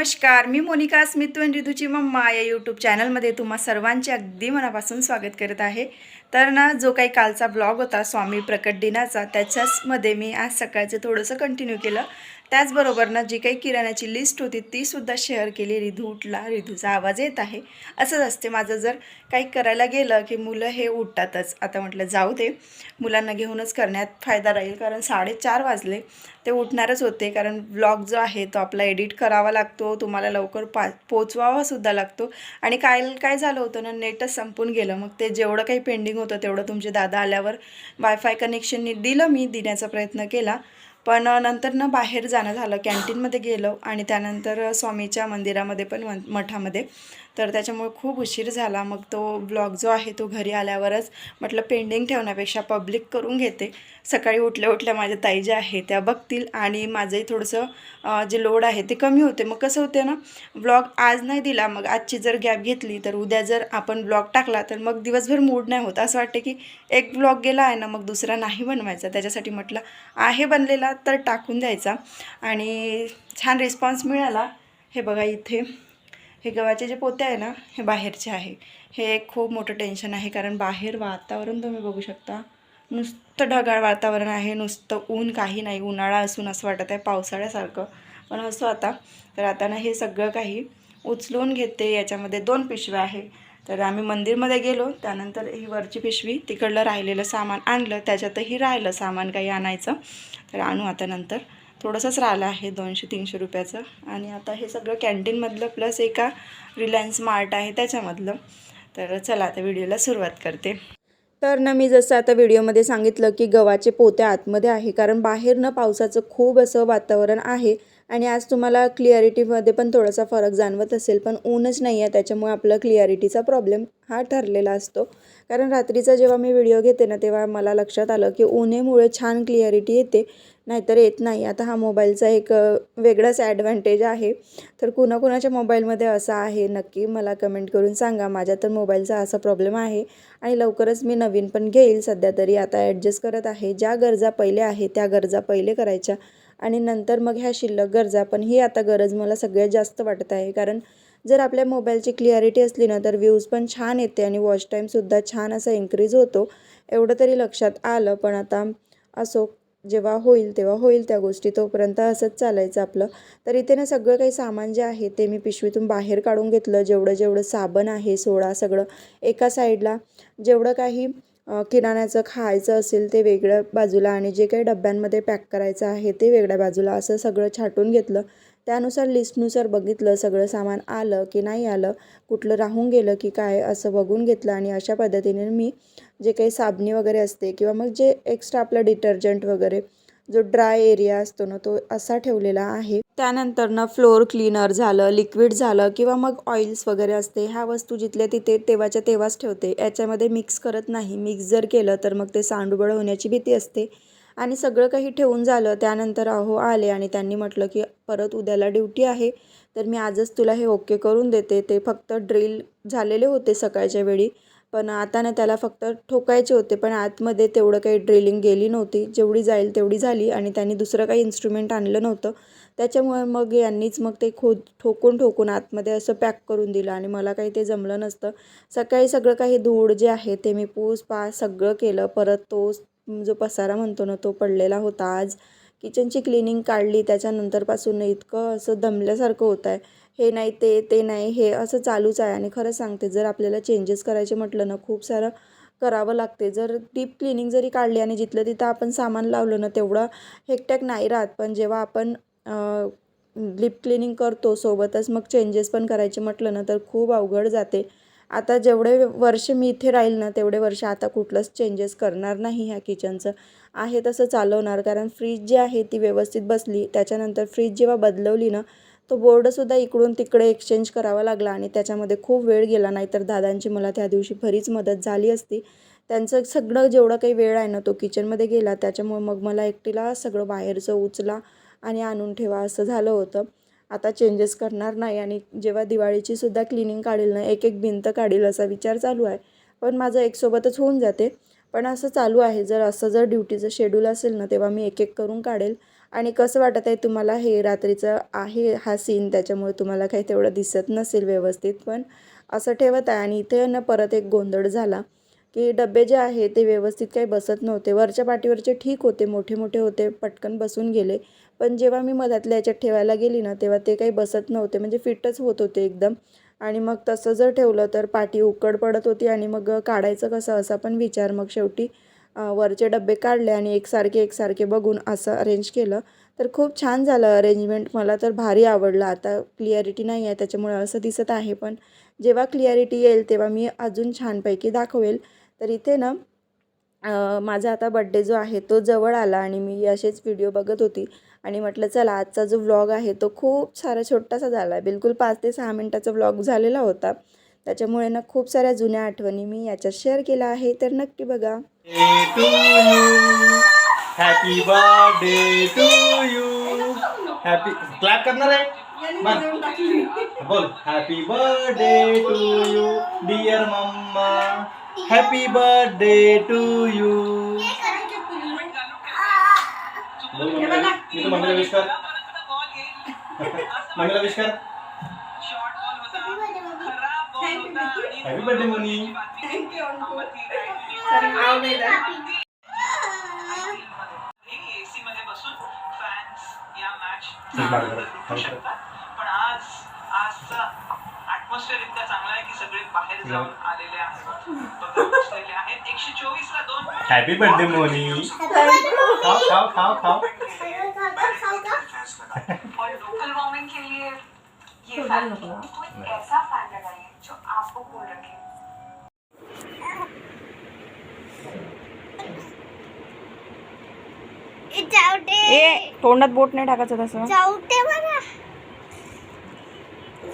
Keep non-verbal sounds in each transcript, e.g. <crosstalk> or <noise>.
नमस्कार मी Monika Smit one mamma या यूट्यूब चॅनलमध्ये तुम्हा सर्वांचे अगदी मनापासून स्वागत करत आहे. तर ना जो काही कालचा ब्लॉग होता स्वामी प्रकट दिनाचा त्याच्याचमध्ये मी आज सकाळचं थोडंसं कंटिन्यू केलं. त्याचबरोबर ना जी काही किराण्याची लिस्ट होती ती सुद्धा शेअर केली. रिधू उठला. रिधूचा आवाज येत आहे. असंच असते. माझं जर काही करायला गेलं की मुलं हे उठतातच. आता म्हटलं जाऊ दे. मुलांना घेऊनच करण्यात फायदा राहील. कारण साडेचार वाजले. ते उठणारच होते. कारण ब्लॉग जो आहे तो आपला एडिट करावा लागतो. तुम्हाला लवकर पा पोचवावासुद्धा लागतो. आणि काय काय झालं होतं ना नेटच संपून गेलं. मग ते जेवढं काही पेंडिंग होतं तेवढं तुमचे दादा आल्यावर वायफाय कनेक्शननी दिलं मी देण्याचा प्रयत्न केला. पण नंतर ना बाहेर जाणं झालं. कॅन्टीनमध्ये गेलो आणि त्यानंतर स्वामीच्या मंदिरामध्ये पण मन- मठामध्ये. तर त्याच्यामुळे खूप उशीर झाला. मग तो ब्लॉग जो आहे तो घरी आल्यावरच म्हटलं पेंडिंग ठेवण्यापेक्षा पब्लिक करून घेते. सकाळी उठल्या उठल्या माझ्या ताई ज्या आहे त्या बघतील आणि माझंही थोडंसं जे लोड आहे ते कमी होते. मग कसं होते ना ब्लॉग आज नाही दिला. मग आजची जर गॅप घेतली तर उद्या जर आपण ब्लॉग टाकला तर मग दिवसभर मूड नाही होत. असं वाटते की एक ब्लॉग गेला आहे ना मग दुसरा नाही बनवायचा. त्याच्यासाठी म्हटलं आहे बनलेला तर टाकून द्यायचा. आणि छान रिस्पॉन्स मिळाला. हे बघा इथे. हे गव्हाचे जे पोते आहे ना हे बाहेरचे आहे. हे एक खूप मोठं टेन्शन आहे कारण बाहेर वातावरण तुम्ही बघू शकता. नुसतं ढगाळ वातावरण आहे नुसतं ऊन काही नाही. उन्हाळा असून असं वाटत आहे पावसाळ्यासारखं. पण असं आता. तर आता ना हे सगळं काही उचलून घेते. याच्यामध्ये दोन पिशव्या आहे. तर आम्ही मंदिरमध्ये गेलो. त्यानंतर ही वरची पिशवी तिकडलं राहिलेलं सामान आणलं. त्याच्यातही राहिलं सामान काही आणायचं. तर आणू आता नंतर. थोडंसंच राहिलं आहे दोनशे तीनशे रुपयाचं. आणि आता हे सगळं कॅन्टीनमधलं प्लस एका रिलायन्स मार्ट आहे त्याच्यामधलं. तर चला आता व्हिडिओला सुरुवात करते. तर ना मी जसं आता व्हिडिओमध्ये सांगितलं की गव्हाचे पोते आतमध्ये आहे. कारण बाहेर ना पावसाचं खूप असं वातावरण आहे. आणि आज तुम्हाला क्लिअरिटीमध्ये पण थोडासा फरक जाणवत असेल पण ऊनच नाही आहे त्याच्यामुळे आपलं क्लिअरिटीचा प्रॉब्लेम हा ठरलेला असतो. कारण रात्रीचा जेव्हा मी व्हिडिओ घेते ना तेव्हा मला लक्षात आलं की ऊनेमुळे छान क्लिअरिटी येते नाहीतर येत नाही. आता हा मोबाईलचा एक वेगळाच ॲडव्हान्टेज आहे. तर कुणाकुणाच्या मोबाईलमध्ये असा आहे नक्की मला कमेंट करून सांगा. माझ्या तर मोबाईलचा असा प्रॉब्लेम आहे आणि लवकरच मी नवीन पण घेईल. सध्या तरी आता ॲडजस्ट करत आहे. ज्या गरजा पहिले आहे त्या गरजा पहिले करायच्या. आणि नंतर मग ह्या शिल्लक गरजा पण ही आता गरज मला सगळ्यात जास्त वाटत आहे. कारण जर आपल्या मोबाईलची क्लिअरिटी असली ना तर व्ह्यूज पण छान येते आणि वॉच टाईमसुद्धा छान असा इन्क्रीज होतो. एवढं तरी लक्षात आलं पण आता असो जेव्हा होईल तेव्हा होईल त्या गोष्टी. तोपर्यंत असंच चालायचं आपलं. तर इथे ना सगळं काही सामान जे आहे ते मी पिशवीतून बाहेर काढून घेतलं. जेवढं जेवढं साबण आहे सोडा सगळं एका साईडला जेवढं काही किराण्याचं खायचं असेल ते वेगळ्या बाजूला आणि जे काही डब्यांमध्ये पॅक करायचं आहे ते वेगळ्या बाजूला असं सगळं छाटून घेतलं. त्यानुसार लिस्टनुसार बघितलं सगळं सामान आलं की नाही आलं कुठलं राहून गेलं की काय असं बघून घेतलं आणि अशा पद्धतीने मी जे काही साबणी वगैरे असते किंवा मग जे एक्स्ट्रा आपलं डिटर्जंट वगैरे जो ड्राय एरिया असतो ना तो असा ठेवलेला आहे. त्यानंतर ना फ्लोअर क्लीनर झालं लिक्विड झालं किंवा मग ऑइल्स वगैरे असते ह्या वस्तू जिथल्या तिथे तेव्हाच्या तेव्हाच ठेवते. याच्यामध्ये मिक्स करत नाही. मिक्स जर केलं तर मग ते सांडूबळ होण्याची भीती असते. आणि सगळं काही ठेवून झालं त्यानंतर अहो आले आणि त्यांनी म्हटलं की परत उद्याला ड्युटी आहे. तर मी आजच तुला हे ओके करून देते. ते फक्त ड्रिल झालेले होते सकाळच्या वेळी. पण आता ना त्याला फक्त ठोकायचे होते पण आतमध्ये तेवढं काही ड्रिलिंग गेली नव्हती. जेवढी जाईल तेवढी झाली आणि त्यांनी दुसरं काही इन्स्ट्रुमेंट आणलं नव्हतं. त्याच्यामुळे मग यांनीच मग ते खो ठोकून ठोकून आतमध्ये असं पॅक करून दिलं आणि मला काही ते जमलं नसतं. सकाळी सगळं काही धूळ जे आहे ते मी पूस पास सगळं केलं. परत तो जो पसारा म्हणतो ना तो पडलेला होता आज. किचनची क्लिनिंग काढली. त्याच्यानंतरपासून इतकं असं दमल्यासारखं होत आहे हे नाही ते ते नाही हे असं चालूच आहे. आणि खरं सांगते जर आपल्याला चेंजेस करायचे म्हटलं ना खूप सारं करावं लागते. जर डीप क्लिनिंग जरी काढली आणि जिथलं तिथं आपण सामान लावलं ना तेवढं हेकटॅक नाही राहत. पण जेव्हा आपण लिप क्लिनिंग करतो सोबतच मग चेंजेस पण करायचे म्हटलं ना तर खूप अवघड जाते. आता जेवढे वर्ष मी इथे राहील ना तेवढे वर्ष आता कुठलंच चेंजेस करणार नाही ह्या किचनचं आहे तसं चालवणार कारण फ्रीज जी आहे ती व्यवस्थित बसली त्याच्यानंतर फ्रीज जेव्हा बदलवली ना तो बोर्डसुद्धा इकडून तिकडे एक्सचेंज करावा लागला आणि त्याच्यामध्ये खूप वेळ गेला. नाही तर दादांची मला त्या दिवशी बरीच मदत झाली असती. त्यांचं सगळं जेवढं काही वेळ आहे ना तो किचनमध्ये गेला. त्याच्यामुळे मग मला एकटीला सगळं बाहेरचं उचला आणि आणून ठेवा असं झालं होतं. आता चेंजेस करणार नाही आणि जेव्हा दिवाळीची सुद्धा क्लिनिंग काढील ना एक एक भिंत काढील असा विचार चालू आहे. पण माझं एकसोबतच होऊन जाते. पण असं चालू आहे. जर असं जर ड्युटीचं शेड्यूल असेल ना तेव्हा मी एक एक करून काढेल. आणि कसं वाटत आहे तुम्हाला हे रात्रीचं आहे हा सीन त्याच्यामुळे तुम्हाला काही तेवढं दिसत नसेल व्यवस्थित पण असं ठेवत आहे. आणि इथे ना परत एक गोंधळ झाला की डबे जे आहे ते व्यवस्थित काही बसत नव्हते. वरच्या पाठीवरचे ठीक होते मोठे मोठे होते पटकन बसून गेले. पण जेव्हा मी मधातल्या याच्यात ठेवायला गेली ना तेव्हा ते काही बसत नव्हते. म्हणजे फिटच होत होते एकदम. आणि मग तसं जर ठेवलं तर पाठी उकड पडत होती आणि मग काढायचं कसं असा पण विचार मग शेवटी वरचे डबे काढले आणि एकसारखे एकसारखे बघून असं अरेंज केलं. तर खूप छान झालं अरेंजमेंट मला तर भारी आवडलं. आता क्लिअरिटी नाही आहे त्याच्यामुळे असं दिसत आहे. पण जेव्हा क्लिअरिटी येईल तेव्हा मी अजून छानपैकी दाखवेल. तर इथे ना माझा आता बड्डे जो आहे तो जवळ आला आणि मी असेच व्हिडिओ बघत होती. आणि म्हटलं चला आजचा जो व्लॉग आहे तो खूप सारा छोटासा झाला आहे बिलकुल पाच ते सहा मिनटाचा व्लॉग झालेला होता. त्याच्यामुळे ना खूप साऱ्या जुन्या आठवणी मी याच्यात शेअर केला आहे तर नक्की बघा. Happy birthday to you happy clap करणार आहे. बोल. Happy birthday to you dear mamma happy birthday to you मम्मीला विश कर मम्मीला विश कर हॅपी बर्थडे मनी एसी मध्ये बसून फॅन्स या मॅच ठीक आहे, बरोबर. लुटू शकतात. पण आज आजचा ऍटमॉस्फिअर इतका चांगला आहे की सगळे बाहेर जाऊन आलेले आहेत. एकशे चोवीस ला दोन हॅपी बर्थडे मोनी खाओ खाओ खाओ खाओ. और लोकल वॉर्मिंग के लिए ये फैन कोई ऐसा फैन लगाइए जो चावटे ए तोंडात बोट नाही टाकायचं तसं. चावटे बघा.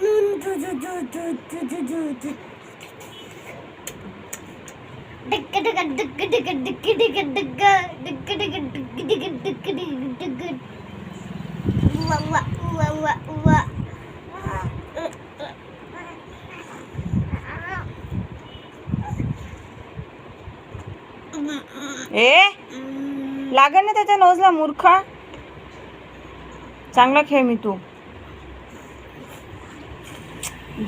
दु- दु- दु- दु- दु- दु- दु- दु. डिक्क डिक्क डिक्क डिक्क डिक्क डिक्क डिक्क डिक्क डिक्क ए? लागन ना त्याच्या नोजला मूर्खा. चांगला खेळ मी तू.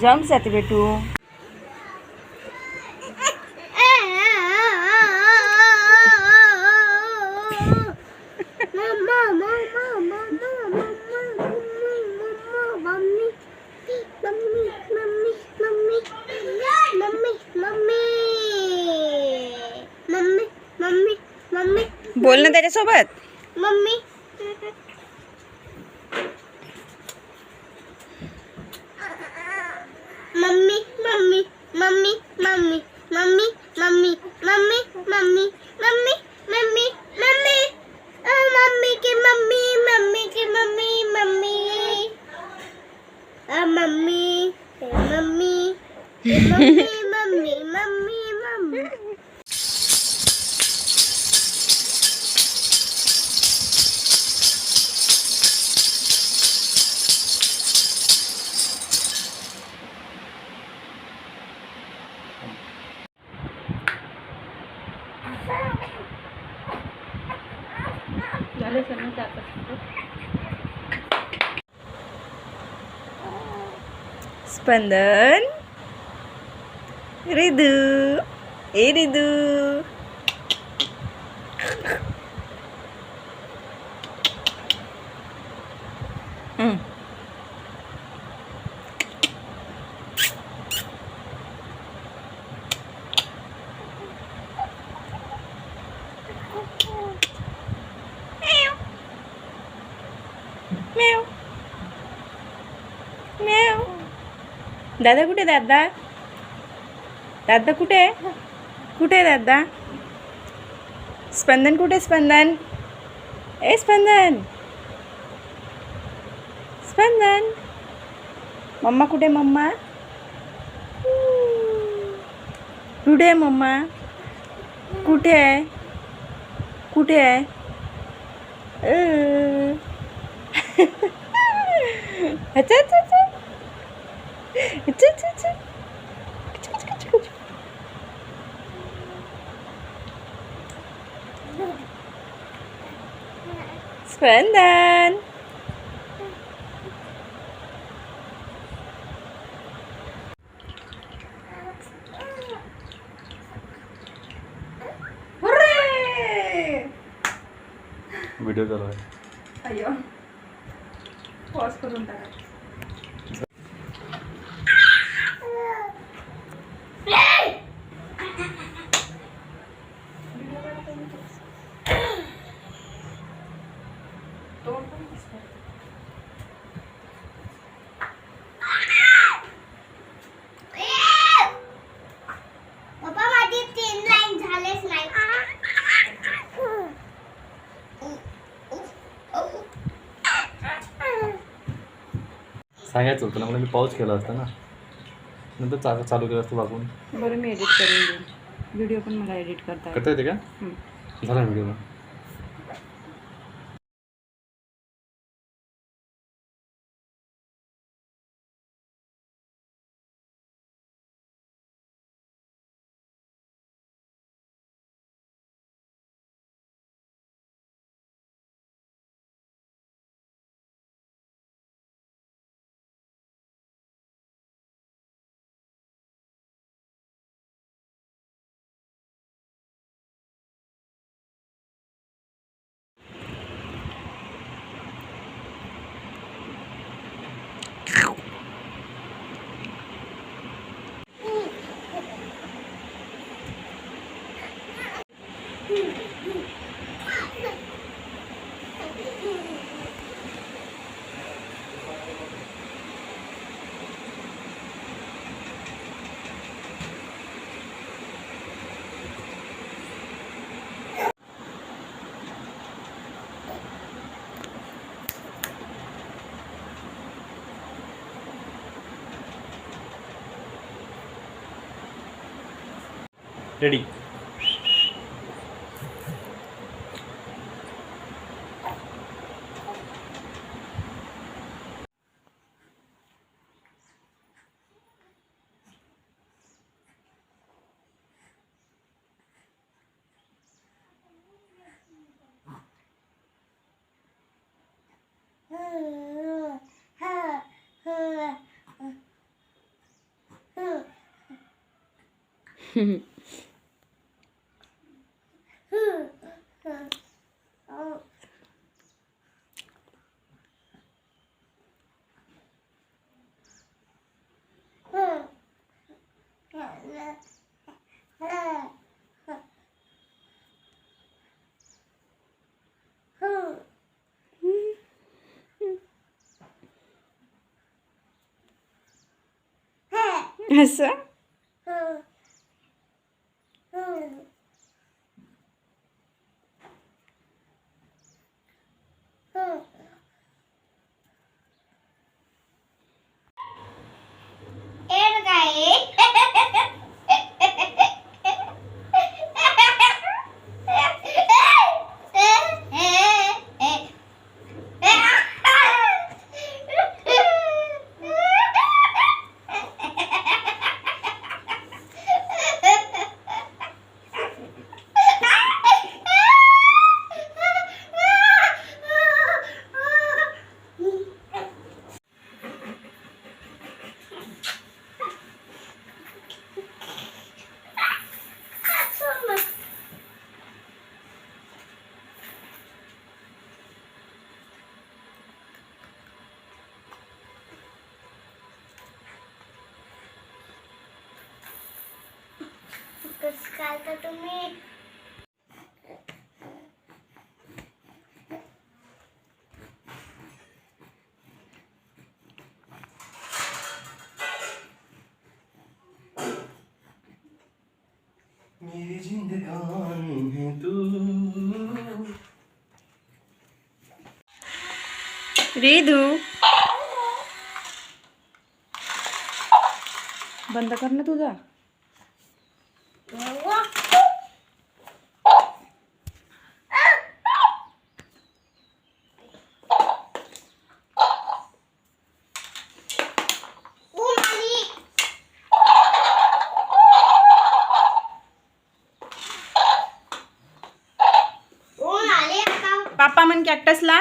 जम्स येते बेटू. बोल ना त्याच्यासोबत mummy. Mummy, mummy, mummy, mummy, mummy, mummy, mummy, mummy, mummy, mummy, mummy. Oh, mummy की मम्मी मम्मी की मम्मी मम्मी आ मम्मी ए, मम्मी ए, मम्मी मम्मी સ્પંદન રીધુ એ રીધુ दादा कुठे दादा? दादा कुठे आहे? कुठे आहे दादा? स्पंदन कुठे स्पंदन? ए स्पंदन! स्पंदन! मम्मा कुठे मम्मा? कुठे आहे मम्मा? कुठे आहे? कुठे आहे? अच्छा अच्छा. Spandan. सांगायचं होतं ना मला मी पाऊच केला असता ना. नंतर चा चालू केलं असतं बाबून बरं मी एडिट करून देईन व्हिडिओ पण मला एडिट करता करता येते का. झाला व्हिडिओ रेडी असं <laughs> 还是？तर तुम्ही मेरी जिंदगानी है तू। रिधू। बंद कर ना तुझा ऊन आली ऊन आले आता पापा म्हण कॅक्टसला